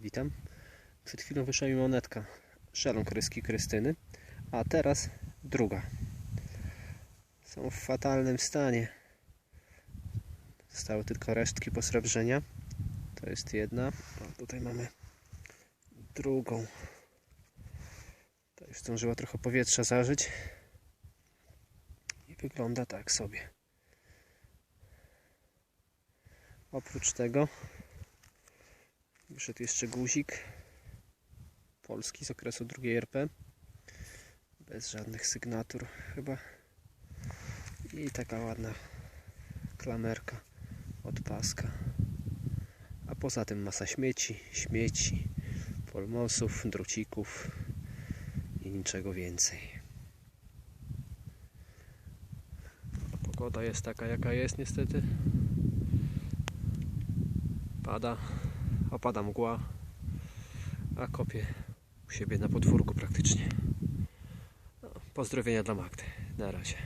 Witam. Przed chwilą wyszła mi monetka szelą kryski Krystyny, a teraz druga. Są w fatalnym stanie. Zostały tylko resztki posrebrzenia. To jest jedna. A tutaj mamy drugą. To już zdążyła trochę powietrza zażyć. I wygląda tak sobie. Oprócz tego wyszedł jeszcze guzik polski z okresu II RP bez żadnych sygnatur chyba. I taka ładna klamerka od paska a poza tym masa śmieci, śmieci polmosów, drucików i niczego więcej. Pogoda jest taka jaka jest niestety. Pada, opada mgła, a kopię u siebie na podwórku praktycznie. No, pozdrowienia dla Magdy. Na razie.